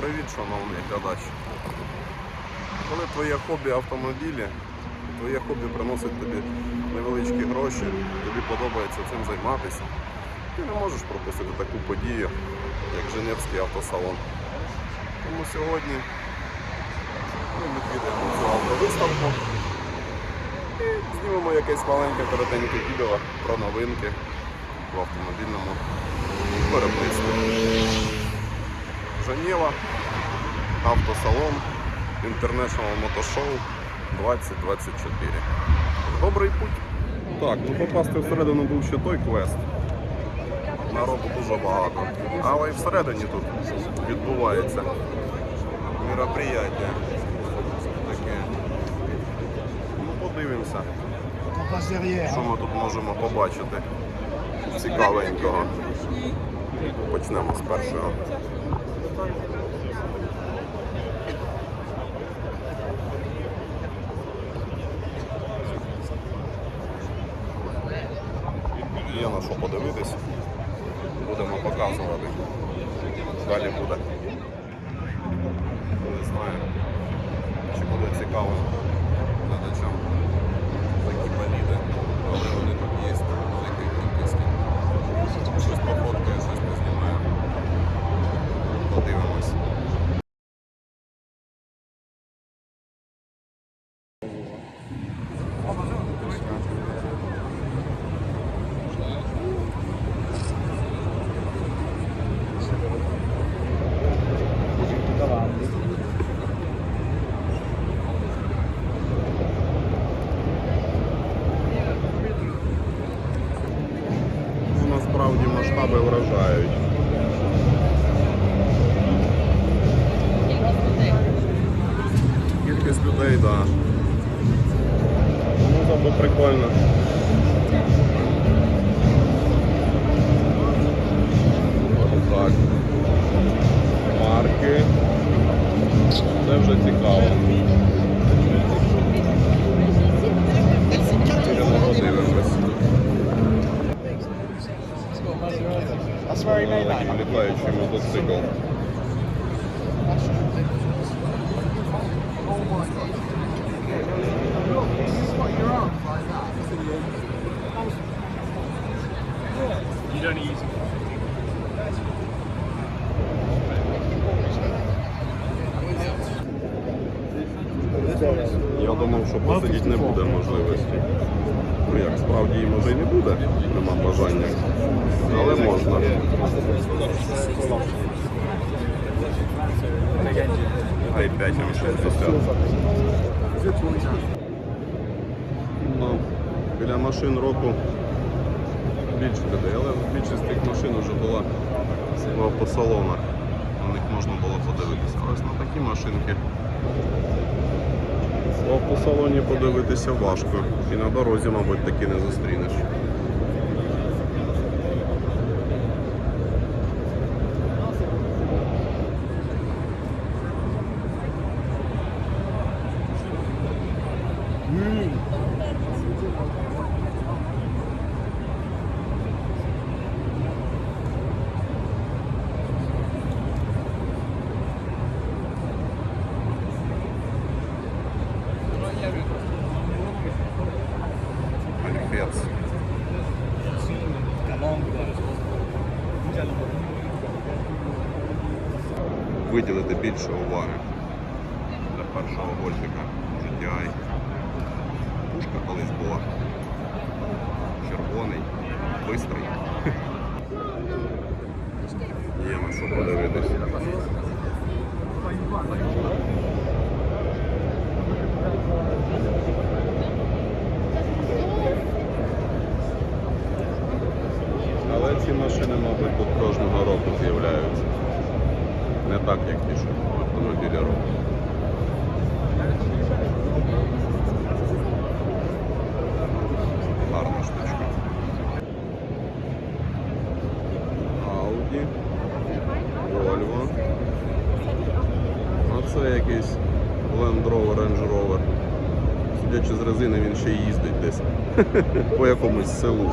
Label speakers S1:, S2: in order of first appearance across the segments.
S1: Привіт, шановний глядач. Коли твоє хобі автомобілі, твоє хобі приносить тобі невеличкі гроші, тобі подобається цим займатися, ти не можеш пропустити таку подію, як Женевський автосалон. Тому сьогодні ми відвідаємо цю автовиставку і знімемо якесь маленьке коротеньке відео про новинки в автомобільному виробництві. Женєва, автосалон, International Motor Show 2024. Добрий путь. Так, ну попасти всередину був ще той квест. Народу дуже багато. Але і всередині тут відбувається мероприятие. Таке. Ну подивимося, що ми тут можемо побачити. Цікавенького. Почнемо з першого. Є на що подивитись. Будемо показувати. Далі буде. Не знаю, чи буде цікаво глядачам такі боліди. Але вони тут є в великій кількості. Щось пофоткаю, щось познімаю. Подивимось. Ну, насправді масштаби вражають. Кількість людей, так. Да. Ну, зато прикольно. Отак. Марки. Це вже цікаво. Підемо подивимось.
S2: That's where he made that.
S1: Такий літаючий мотоцикл.
S3: You don't use it.
S1: Я думав, що посидіти не буде можливості. Ну як, справді її може і не буде, нема бажання. Але можна. Ай 5 М60. Ну, біля машин року більше людей, але більшість тих машин вже була в автосалонах. На них можна було подивитися. Ось на такі машинки в салоні подивитися важко. І на дорозі, мабуть, таки не зустрінеш. Виділити більше уваги для першого гольфіка GTI. Пушка колись була. Червоний, бистрий. Є на що подивитись. Але ці машини, мабуть, тут кожного року з'являються. Не так, як що автомобілі року. Гарна штучка. Audi, Volvo. А це якийсь Land Rover, Range Rover. Судячи з резини, він ще й їздить десь по якомусь селу.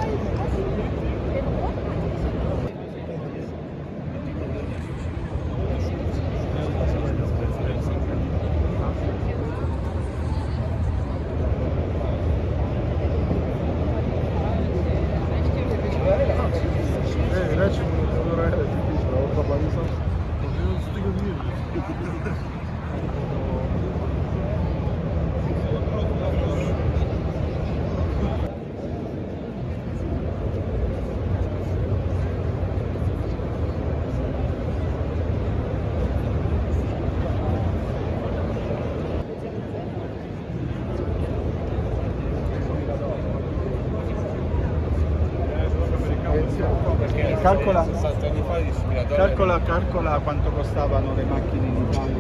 S2: Ne ilaç bulunur öyle. Orada bayılsam. Sütü gömüyor. Calcola, calcola, calcola quanto costavano le macchine in Italia.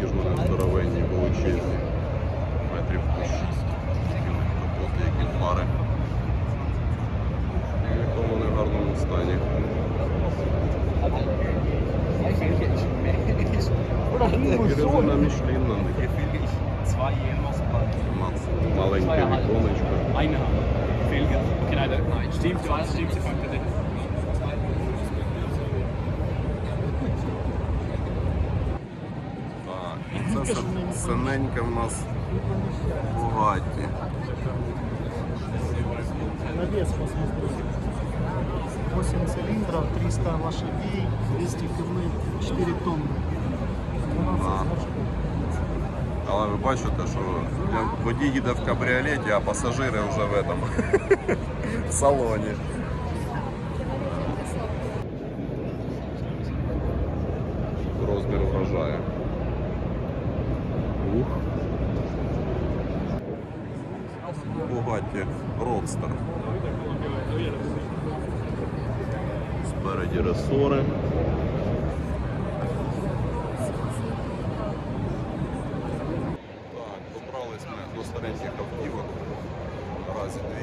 S1: Які ж вони здоровенні, величезні. Метрів по 6. Які капоти, які фари. І в якому вони гарному стані. Резина Мішлін на них. Маленьке віконечко.
S3: Okay, nein, nein.
S1: і це си- синеньке в нас Бугатті.
S2: На вес посмотрите. 8 цилиндров, 300 лошадей, 200 км, 4 тонны. 12
S1: А.
S2: лошадей.
S1: Але ви бачите, що для- водій їде в кабріолеті, а пасажири вже в этом в салоні.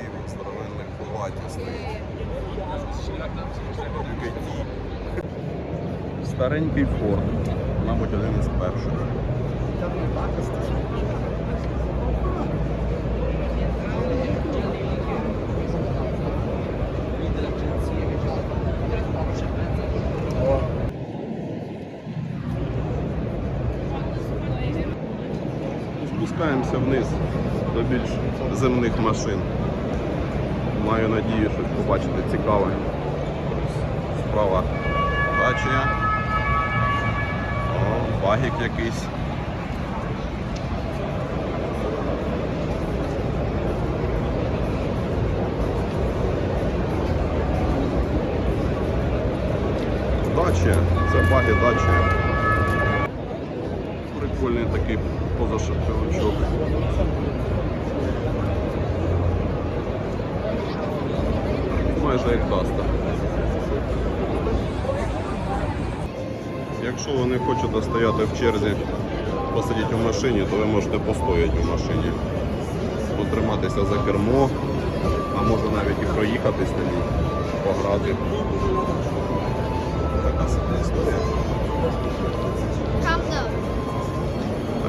S1: Дві здоровенних Бугаті стоїть. Старенький Форд. Мабуть, один із перших. Спускаємося вниз до більш земних машин. Маю надію, щось побачити цікаве. Справа Дачія. О, багік якийсь. Дача, це баги дача. Прикольний такий позашипчовичок. майже як каста. Якщо ви не хочете стояти в черзі, посидіти в машині, то ви можете постояти в машині, потриматися за кермо, а може навіть і проїхатись на ній, пограти. Така сама історія.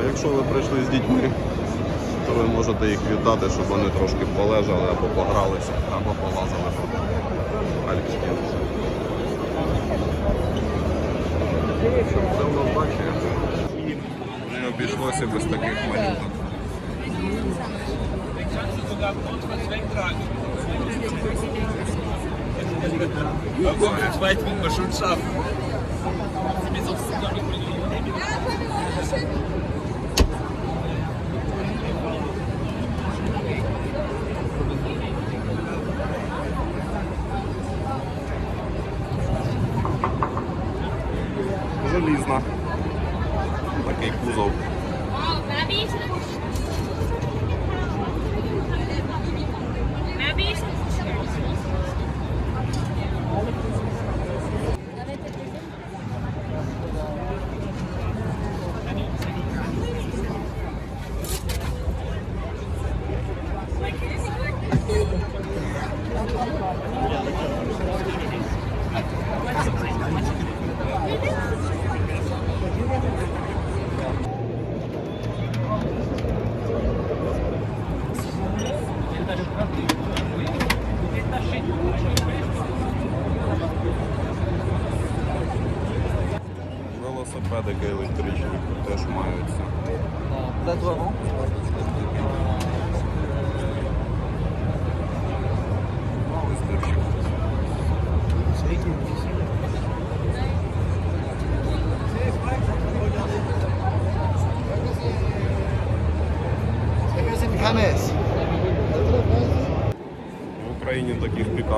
S1: А якщо ви прийшли з дітьми то ви можете їх віддати, щоб вони трошки полежали або погралися, або полазили по Альпській. Це не обійшлося без таких малюток.
S3: Zwei tun wir schon schaffen.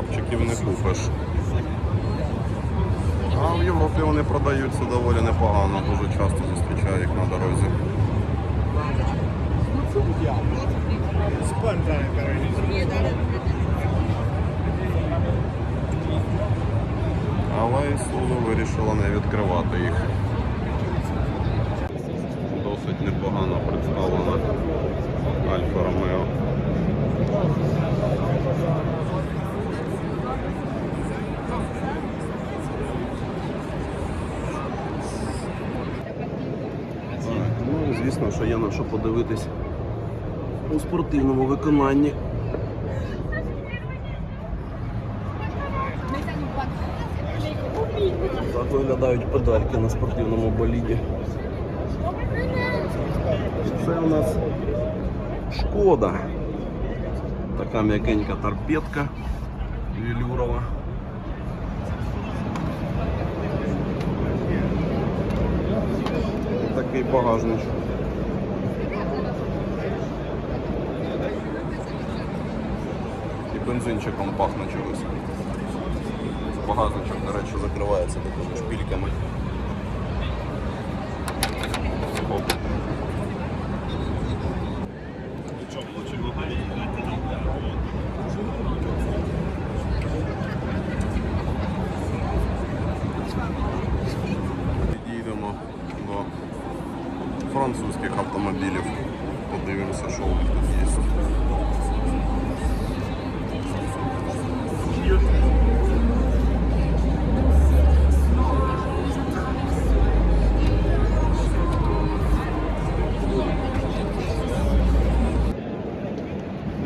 S1: Таких не купиш. А в Європі вони продаються доволі непогано, дуже часто зустрічаю їх на дорозі. Але Ісузу вирішила не відкривати їх. Досить непогано представлена Альфа Ромео. Звісно, що є на що подивитись у спортивному виконанні. Так виглядають педальки на спортивному боліді. Це у нас шкода. Така м'якенька торпедка велюрова. Такий багажничок. Бензинчиком пахне чогось. Багажничок, до речі, закривається такими шпільками.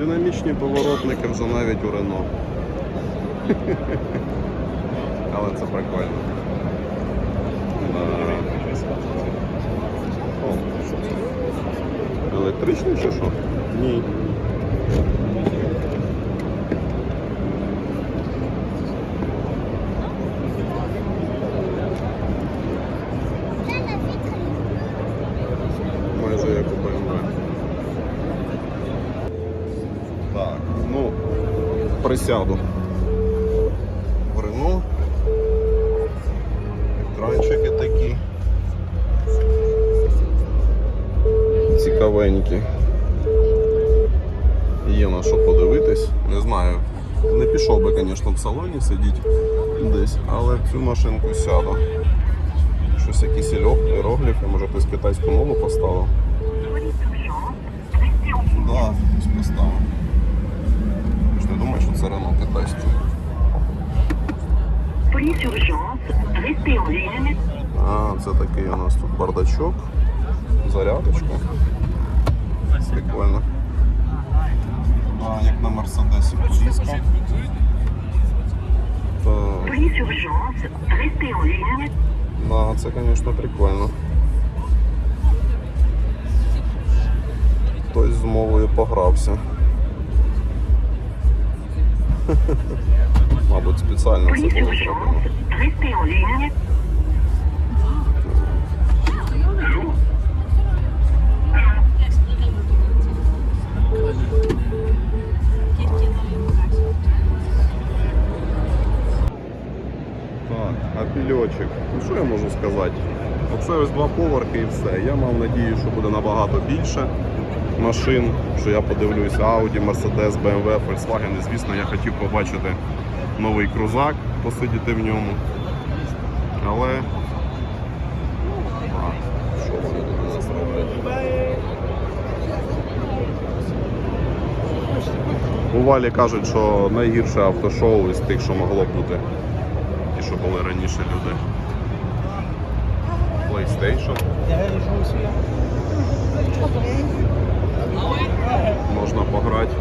S1: Динамічні поворотники вже навіть у Рено. Але це прикольно. Електричний чи що? Ні. Майже як у BMW. Так, ну, присяду. В Рено. Екранчики такі. Цікавенькі. Є на що подивитись. Не знаю. Не пішов би, звісно, в салоні сидіти десь, але в цю машинку сяду. Щось якісь іерогліфи, може хтось китайську мову поставив. Да, хтось поставив. Я ж не думаю, що це Рено китайське.
S4: Police urgence, restez en ligne.
S1: А, це такий у нас тут бардачок. зарядочку. Прикольно. А, як на Мерседесі
S4: ligne.
S1: Да, це, звісно, прикольно. Хтось з мовою погрався. Мабуть, спеціально це було зроблено. Так, а пільочок. Ну що я можу сказати? Оце ось два поверхи і все. Я мав надію, що буде набагато більше машин, що я подивлюся Audi, Mercedes, BMW, Volkswagen. І звісно, я хотів побачити новий крузак, посидіти в ньому. Але. А, що вони? У Валі кажуть, що найгірше автошоу із тих, що могло бути. Ті, що були раніше люди. PlayStation. Можна пограти.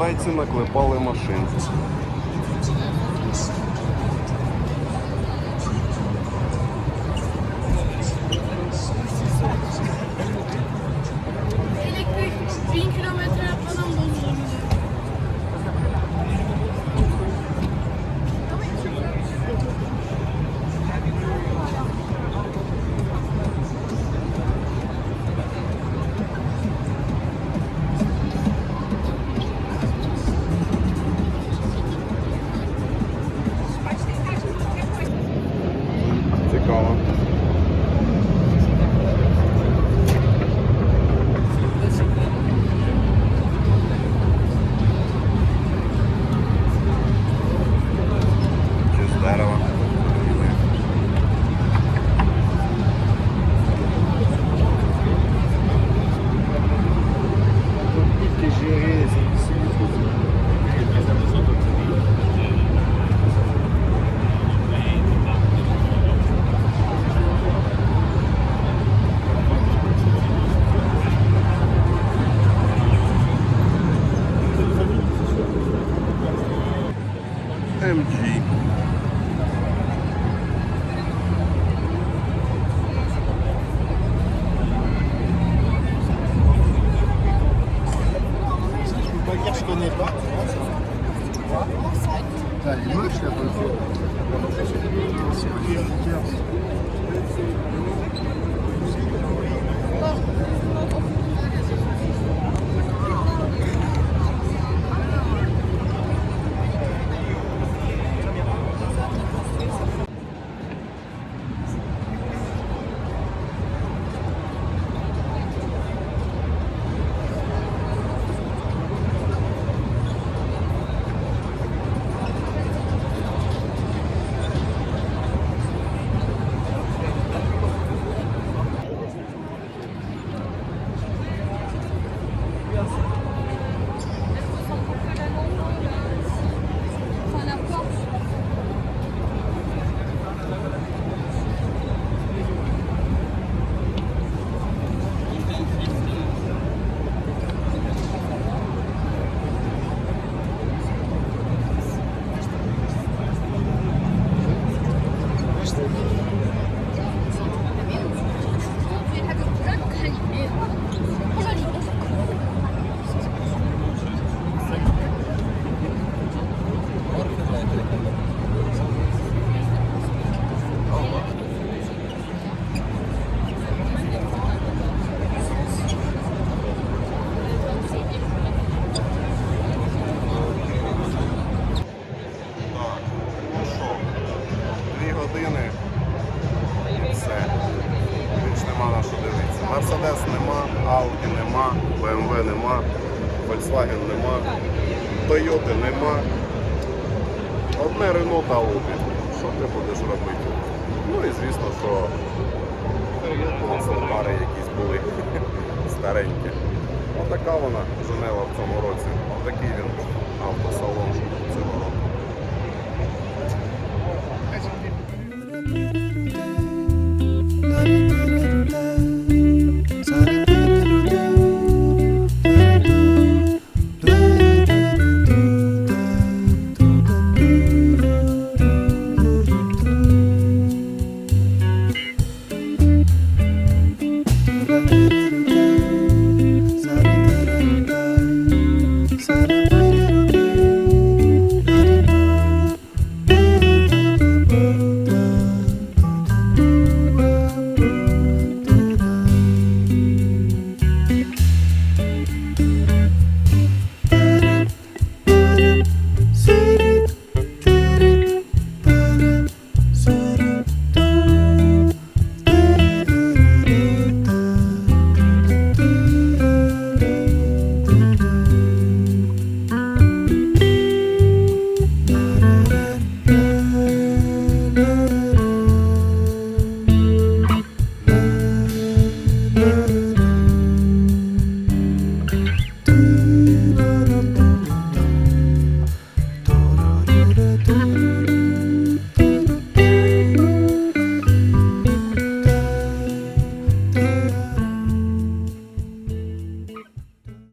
S1: Китайці наклепали машин. OMG. Році. Такий він автосалон цього року.